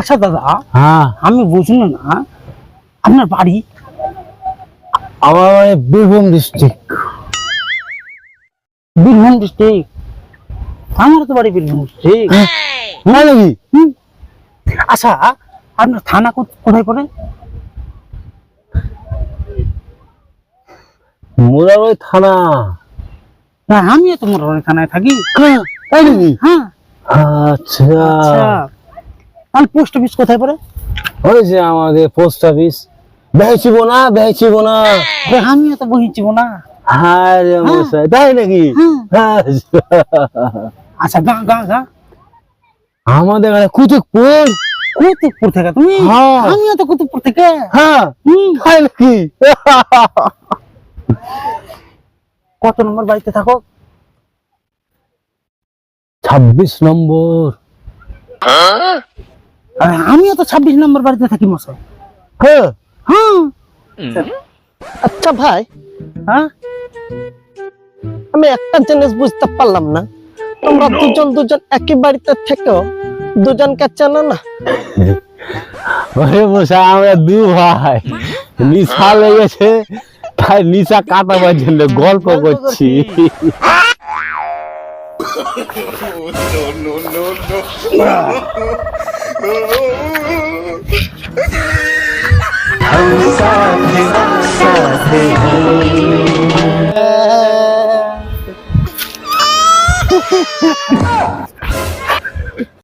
আচ্ছা দাদা হ্যাঁ। আমি বুঝলো না আপনার বাড়ি? আমার মানে বীরভূম ডিস্ট্রিক্ট বীরভূম ডিস্ট্রিক্ট আমার তো বাড়ি বীরভূম ডিস্ট্রিক্ট হ্যাঁ। নাকি আচ্ছা আপনার থানা কোথায় পড়ে? মোরারই থানা। না আমিও তো মোটামুটি থানায় থাকি। হ্যাঁ, তাই নাকি? হ্যাঁ। আচ্ছা। তাহলে পোস্ট অফিস কোথায় পড়ে? হয়েছে আমাদের পোস্ট অফিস বেচিব না বেচিব না। আমিও তো বহিছি না। হ্যাঁ। রে মশাই তাই নাকি? হ্যাঁ। হ্যাঁ। আচ্ছা গা গা গা। আমাদের এখানে কুতুকপুর কুতুবপুর থেকে তুমি? হ্যাঁ। আমিও তো কুতুবপুর থেকে? হ্যাঁ। তাই নাকি? কত নম্বর বাড়িতে থাকো? ছাব্বিশ নম্বর। আমিও তো ছাব্বিশ নম্বর বাড়িতে থাকি মশাই হ্যাঁ হ্যাঁ আচ্ছা ভাই হ্যাঁ আমি একটা জিনিস বুঝতে পারলাম না তোমরা দুজন দুজন একই বাড়িতে থেকেও দুজনকে চেনো না ওরে মশাই আমরা দু ভাই নিশা লেগেছে তাই নিশা কাটাবার জন্য গল্প করছি हम साथ हम साथ हैं